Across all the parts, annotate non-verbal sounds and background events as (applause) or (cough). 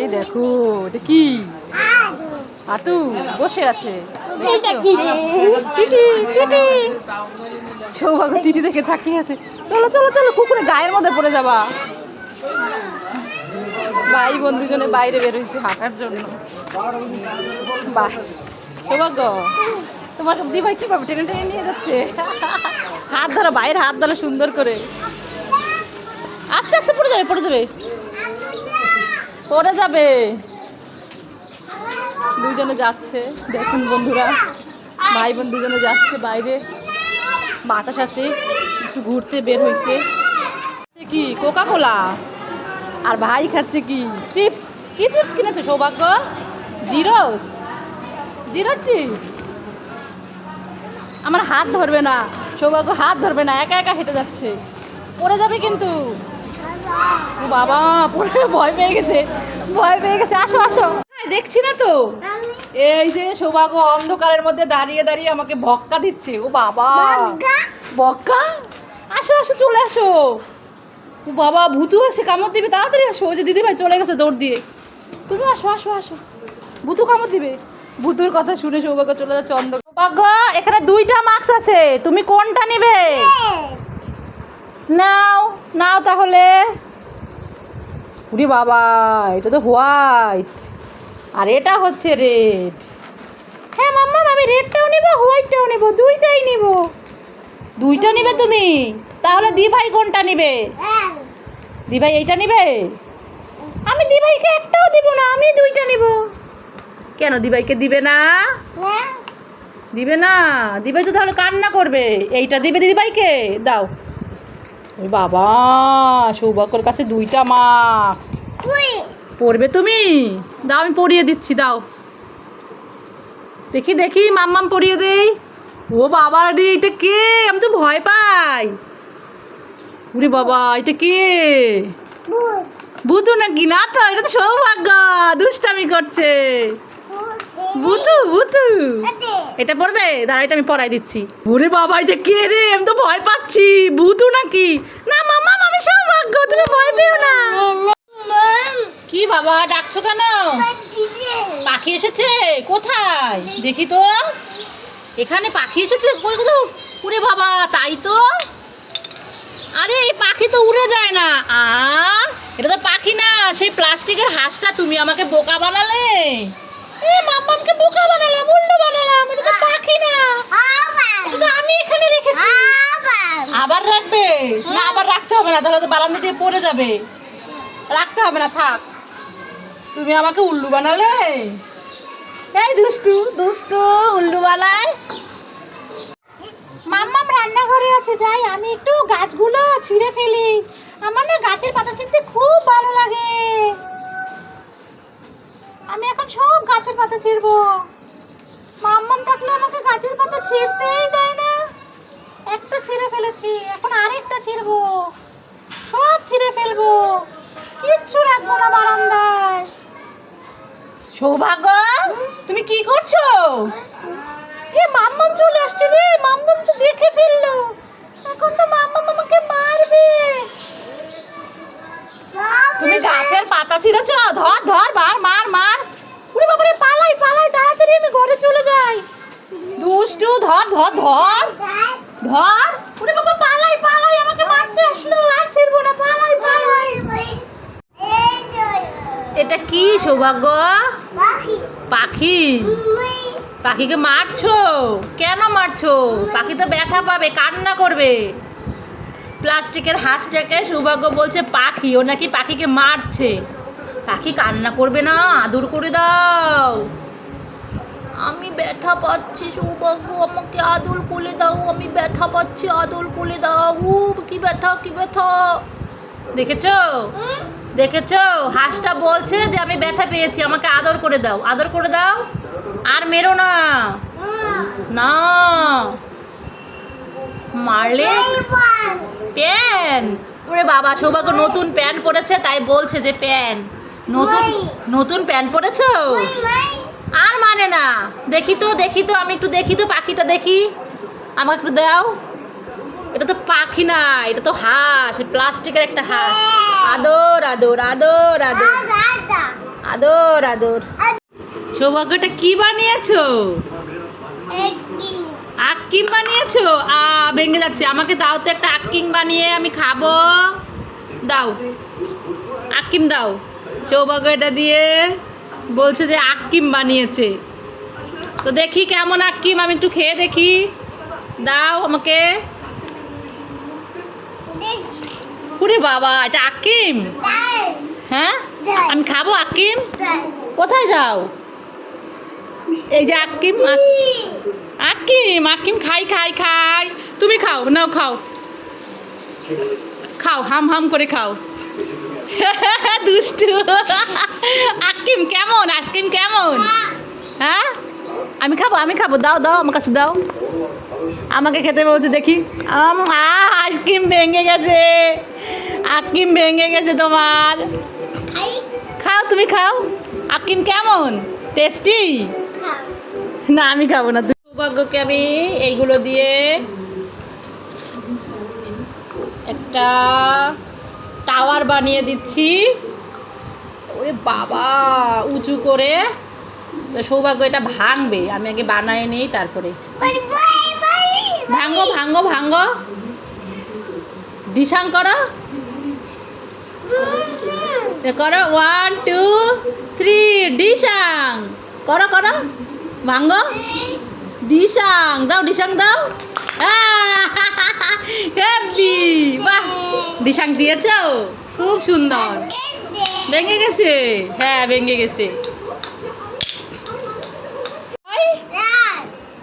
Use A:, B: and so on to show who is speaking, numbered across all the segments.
A: এই দেখো এটা কি? হাতু বসে আছে। সৌভাগ্য টিটি দেখে তাকিয়ে আছে। চলো চলো চলো কুকুরের গায়ের মধ্যে পড়ে যাবা। ভাই বোন দুজনে বাইরে বের হয়েছে হাঁটার জন্য। বাহ সৌভাগ্য। তোমার দি ভাই কীভাবে টেনে টেনে নিয়ে যাচ্ছে? হাত ধরো বাইরে হাত ধরো সুন্দর করে। আস্তে আস্তে পড়ে যাবে পড়ে যাবে। পড়ে যাবে। দুজনে যাচ্ছে। দেখুন বন্ধুরা ভাই বোন দুজনে যাচ্ছে বাইরে। বাতাস আছে, একটু ঘুরতে বের হয়েছে কি? কোকা কোলা আর ভাই খাচ্ছে কি? চিপস কি চিপস কিনেছে, সৌভাগ্য? জিরোস জিরো চিপস আমার হাত ধরবে না। সৌভাগ্য হাত ধরবে না, একা একা হেঁটে যাচ্ছে। পড়ে যাবে কিন্তু। বাবা পড়ে ভয় পেয়ে গেছে। ভয় পেয়ে গেছে। আসো আসো। হ্যাঁ, দেখছি না তো। এই যে সৌভাগ্য অন্ধকারের মধ্যে দাঁড়িয়ে দাঁড়িয়ে আমাকে বক্কা দিচ্ছে। ও বাবা। বক্কা? আসো আসো চলে আসো। ও বাবা ভূতু আছে কামড় দিবে। তাড়াতাড়ি আসো। ওই যে দিদিভাই চলে গেছে দৌড় দিয়ে। তুমি আসো আসো আসো। ভূতু কামড় দিবে। ভূতুর কথা শুনে সৌভাগ্য চলে যাচ্ছে অন্ধকার। সৌভাগ্য এখানে দুইটা মাস্ক আছে। তুমি কোনটা নিবে? নাও নাও তাহলে উরি বাবা এটা তো হোয়াইট। আর এটা হচ্ছে রেড। হ্যাঁ মাম্মা আমি রেডটাও নিব হোয়াইটটাও নিব দুইটাই নিব। দুইটা নিবে তুমি? তাহলে দি ভাই কোনটা নিবে? দি ভাই এইটা নিবে? আমি দি ভাইকে একটাও দিব না আমি দুইটা নিব। কেন দি ভাইকে দিবে না? দিবে না? দিভাই তো তাহলে কান্না করবে। এইটা দিবে দিদিভাইকে দাও। ওই বাবা সৌভাগ্যর কাছে দুইটা মাস্ক পড়বে তুমি? দাও আমি পরিয়ে দিচ্ছি দাও। দেখি দেখি মাম্মাম পরিয়ে দেই। ও বাবা রে এটা কে? আমি তো ভয় পাই। উরে বাবা এটা কে? বুধু নাকি? না তো এটা তো সৌভাগ্য দুষ্টামি করছে। বুধু বুধু এটা পড়বে? দাঁড়া এটা আমি পড়াই দিচ্ছি। ওরে বাবা এটা কে রে? আমি তো ভয় পাচ্ছি। ভূতু নাকি? না মামা আমি সৌভাগ্য তুমি ভয় পেও না। কি বাবা ডাকছো কেন? পাখি এসেছে কোথায়? দেখি তো। এখানে পাখি এসেছে? কইগুলো উরে বাবা তাই তো? আরে এই পাখি তো উড়ে যায় না। আ? এটা তো পাখি না সেই প্লাস্টিকের হাঁসটা তুমি আমাকে বোকা বানালে। এ মাম্মামকে বোকা বানালাম উল্টো বানালাম এটা তো পাখি না। এটা আমি এখানে রেখেছি। আবার রাখবে? না আবার রাখতে হবে না তাহলে তো বারান্দা দিয়ে পড়ে যাবে। রাখতে হবে না থাক। তুমি আমাকে উল্লু বানালে? এই দুষ্টু দুষ্টু উল্লু বানায়। মাম্মাম রান্নাঘরে আছে যাই আমি একটু গাছগুলো ছিঁড়ে ফেলি। আমার না গাছের পাতা ছিঁড়তে খুব গাছের পাতা ছিঁড়বো। মাম্মাম থাকলে আমাকে গাছের পাতা ছিঁড়তেই দেয় না। একটা ছিঁড়ে ফেলেছি এখন আরেকটা ছিঁড়বো। সব ছিঁড়ে ফেলব। কিচ্ছু রাখব না বারান্দায়। সৌভাগ্য? তুমি কি করছ? এ মাম্মাম চলে আসছে রে মাম্মাম তো দেখে ফেলল। এখন তো মাম্মাম আমাকে মারবে। তুমি গাছের পাতা ছিঁড়েছ? ধর ধর মার মার মার। উড়ে বাবারে পালাই পালাই তাড়াতাড়ি আমি ঘরে চলে যাই। দুষ্টু ধর ধর ধর ধর। উড়ে বাবা পালাই পালাই আমাকে মারতে আসলো আর ছিড়বো না পালাই পালাই। এটা কি সৌভাগ্য? পাখি? পাখিকে মারছো? কেন মারছো? পাখি তো ব্যথা পাবে কান্না করবে। প্লাস্টিকের হাঁসটাকে সৌভাগ্য বলছে পাখি ও নাকি পাখিকে মারছে। পাখি কান্না করবে না আদর করে দাও। আমি ব্যথা পাচ্ছি সৌভাগ্য আমাকে আদর করে দাও আমি ব্যথা পাচ্ছি আদর করে দাও। উ কি ব্যথা কি ব্যথা? দেখেছ? দেখেছ? হাঁসটা বলছে যে আমি ব্যথা পেয়েছি আমাকে আদর করে দাও। আদর করে দাও আর মেরো না। না। মারলে? প্যান ওরে বাবা সৌভাগ্য নতুন প্যান্ট পরেছে তাই বলছে যে প্যান্ট নতুন নতুন প্যান্ট পরেছ? আর মানে না। দেখি তো দেখি তো আমি একটু দেখি তো পাখিটা দেখি। আমাকে একটু দাও। এটা তো পাখি না এটা তো হাঁস প্লাস্টিকের একটা হাঁস। আদর আদর আদর আদর। আদর আদর। সৌভাগ্যটা কি বানিয়েছো? আক্কিম বানিয়েছো? আ ভেঙে যাচ্ছে। আমাকে দাও তো একটা আক্কিম বানিয়ে আমি খাব। দাও। আক্কিম দাও। এটা দিয়ে বলছে যে আক্কিম বানিয়েছে। তো দেখি কেমন আক্কিম, আমি একটু খেয়ে দেখি। দাও আমাকে। ওরে বাবা, এটা আক্কিম? হ্যাঁ? আমি খাব আক্কিম? কোথায় যাও? এই যে আক্কিম, আক- আক্কিম আক্কিম খাই খাই খাই। তুমি খাও, নাও খাও। খাও, হাম হাম করে খাও। (laughs) দুষ্টু। আক্কিম কেমন? আক্কিম কেমন? হ্যাঁ? আমি খাব আমি খাব। দাও দাও আমার কাছে দাও। আমাকে খেতে বলছে দেখি। আইসক্রিম ভেঙে গেছে। আক্কিম ভেঙে গেছে তোমার। খাও তুমি খাও। আক্কিম কেমন? টেস্টি? না আমি খাব না। সৌভাগ্যকে আমি এইগুলো দিয়ে একটা টাওয়ার বানিয়ে দিচ্ছি। ওরে বাবা, উঁচু করে। সৌভাগ্য, এটা ভাঙবে। আমি আগে বানায় নিই, তারপরে। ভাঙ্গো ভাঙ্গো ভাঙ্গো দিশাং করো। করো ওয়ান টু থ্রি ডিশাং করো করো। ভাঙ্গো দিশাং, দাও ডিশাং দাও। (laughs) হেভি বাহ ডিশাং দিয়েছ। খুব সুন্দর। ভেঙে গেছে? হ্যাঁ ভেঙে গেছে।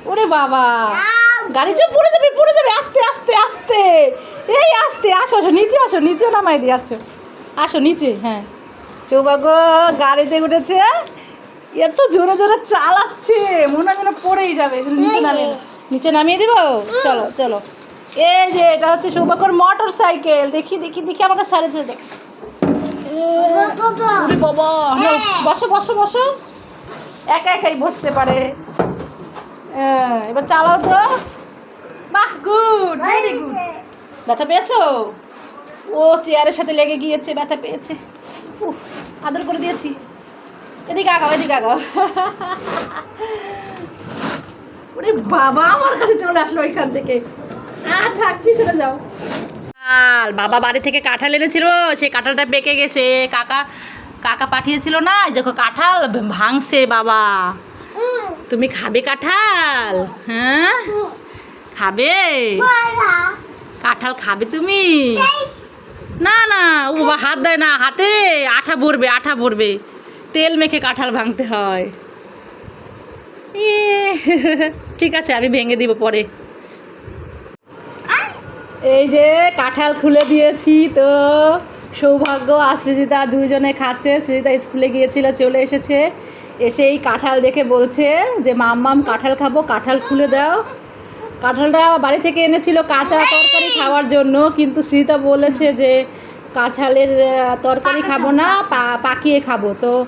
A: ওরে বাবা। গাড়ি চোখ পড়ে যাবে পড়ে যাবে আস্তে আস্তে আস্তে। এই, আস্তে, আসো আসো, নিচে আসো, নিচে নামাই দিয়ে আছো। আসো, নিচে হ্যাঁ। সৌভাগ্য গাড়িতে উঠেছে। এত জোরে জোরে চালাচ্ছে। মনে হয় যেন পড়েই যাবে নিচে নামিয়ে নিচে নামিয়ে দিব? চলো চলো। এই যে এটা হচ্ছে সৌভাগ্যর মোটর সাইকেল দেখি দেখি দেখি আমাকে সারে ছেড়ে দেখ। বাবা। নাও, বসো বসো বসো। একা একাই বসতে পারে। হ্যাঁ, এবার চালাও তো। বাহ গুড ভেরি গুড ব্যথা পেয়েছ? ও চেয়ারের সাথে লেগে গিয়েছে ব্যথা পেয়েছে। উফ আদর করে দিয়েছি। এদিকে আগাও এদিকে আগাও। ওরে বাবা আমার কাছে চলে আসলো ওইখান থেকে। আর থাক পিছনে যাও। কাঁঠাল বাবা বাড়ি থেকে কাঁঠাল এনেছিল সেই কাঁঠালটা পেকে গেছে। কাকা কাকা পাঠিয়েছিল না? দেখো কাঁঠাল ভাঙছে বাবা। তুমি খাবে কাঁঠাল? হ্যাঁ? খাবে? কাঁঠাল খাবে তুমি? না না ও বাবা হাত দেয় না হাতে। আঠা ভরবে আঠা ভরবে। তেল মেখে কাঁঠাল ভাঙতে হয়। এ, ঠিক আছে আমি ভেঙে দিব পরে। এই যে কাঁঠাল খুলে দিয়েছি তো। সৌভাগ্য আর সৃজিতা দুইজনে খাচ্ছে। সৃজিতা স্কুলে গিয়েছিল চলে এসেছে। এসে এই কাঁঠাল দেখে বলছে যে মাম্মাম কাঁঠাল খাব কাঁঠাল খুলে দাও। কাঁঠালটা বাড়ি থেকে এনেছিল কাঁচা তরকারি খাওয়ার জন্য কিন্তু সৃজিতা বলেছে যে কাঁঠালের তরকারি খাব না পা- পাকিয়ে খাব। তো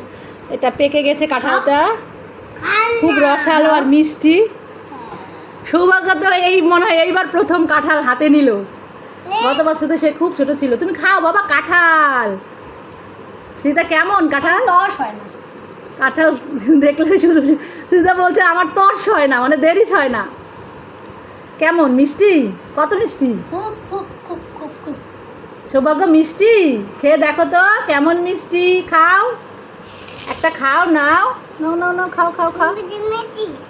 A: এটা পেকে গেছে কাঁঠালটা। খুব রসালো আর মিষ্টি। সৌভাগ্য তো এই মনে হয় এইবার প্রথম কাঁঠাল হাতে নিল। গত বছর তো সে খুব ছোট ছিল। তুমি খাও বাবা কাঁঠাল। সীতা কেমন কাঁঠাল?
B: দশ হয় না।
A: কাঁঠাল দেখলে শুরু সীতা বলছে আমার তর্স হয় না মানে দেরিস হয় না। কেমন মিষ্টি? কত মিষ্টি?
B: খুব খুব খুব খুব খুব।
A: সৌভাগ্য মিষ্টি? খেয়ে দেখো তো কেমন মিষ্টি? খাও। একটা খাও নাও। নাও নাও নাও খাও খাও খাও।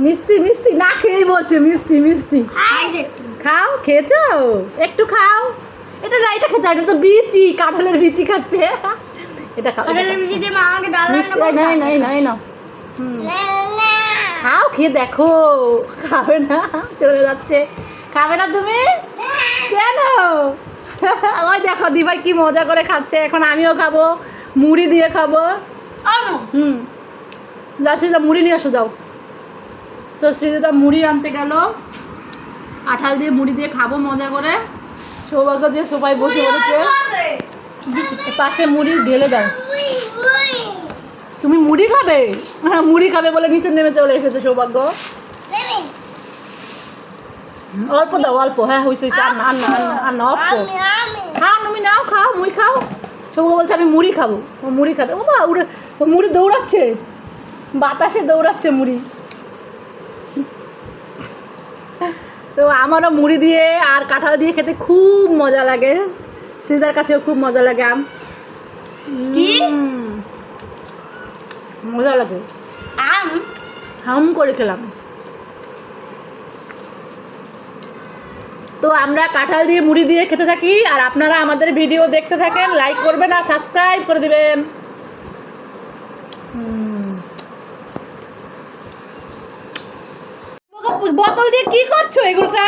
A: মিষ্টি মিষ্টি না খেয়েই বলছে মিষ্টি মিষ্টি। খাও খেয়েছো? একটু খাও। এটা না এটা খেতে এটা তো বিচি কাঁঠালের বিচি খাচ্ছে। এটা খাও
B: কাঁঠালের
A: খাও।
B: বিচিতে মা আমাকে ডাল
A: এই নাই নাই নাই না খাও খেয়ে দেখো। খাবে না চলে যাচ্ছে। খাবে না তুমি? কেন? ওই দেখো দিভাই কি মজা করে খাচ্ছে। এখন আমিও খাব মুড়ি দিয়ে খাব। হুম। যা সেটা মুড়ি নিয়ে আসো যাও। তো শ্রীজিতা মুড়ি আনতে গেল। আঠাল দিয়ে মুড়ি দিয়ে খাব মজা করে। সৌভাগ্য যে সবাই বসে পড়েছে। পাশে মুড়ি ঢেলে দাও। তুমি মুড়ি খাবে? হ্যাঁ মুড়ি খাবে বলে নিচে নেমে চলে এসেছে সৌভাগ্য। অল্প দাও অল্প। হ্যাঁ হইছে হইছে। আর না আর না আর না অল্প
B: আমি
A: খাও তুমি নাও খাও মুড়ি খাও। সবুজ বলছে আমি মুড়ি খাব। ও মুড়ি খাবে। ও বা উড়ে মুড়ি দৌড়াচ্ছে। বাতাসে দৌড়াচ্ছে মুড়ি। তো আমারও মুড়ি দিয়ে আর কাঁঠাল দিয়ে খেতে খুব মজা লাগে। শ্রীদার কাছেও খুব মজা লাগে আম।
B: কি?
A: মজা লাগে।
B: আম?
A: হাম করে খেলাম। তো আমরা কাঁঠাল দিয়ে মুড়ি দিয়ে খেতে থাকি আর আপনারা আমাদের ভিডিও দেখতে থাকেন লাইক করবেন আর সাবস্ক্রাইব করে দিবেন হুম। বোতল দিয়ে কি করছ এগুলোটা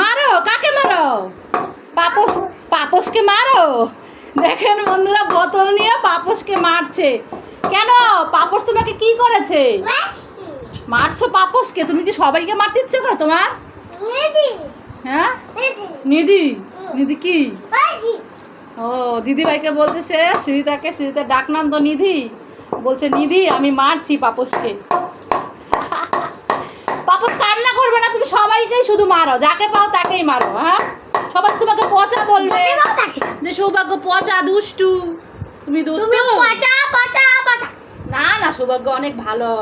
A: মারো, কাকে মারো? পাপো পাপসকে মারো? দেখেন বন্ধুরা, বোতল নিয়ে পাপসকে মারছে। কেন? পাপস তোমাকে কি করেছে? মারছো পাপসকে তুমি কি সবাইকে মারতে ইচ্ছে করো তোমার? হ্যাঁ? নিধি। নিধি কি? ও দিদি ভাইকে বলতেছে, শ্রীতাকে, শ্রীতার ডাক নাম তো নিধি। বলছে, নিধি, আমি মারছি পাপসকে পাপস কান্না করবে না তুমি সবাইকেই শুধু মারো যাকে পাও তাকেই মারো হ্যাঁ? সবাই তোমাকে পচা বলবে যে। সৌভাগ্য পচা দুষ্টু। তুমি দুষ্টু
B: পচা পচা পচা।
A: না না সৌভাগ্য অনেক ভালো।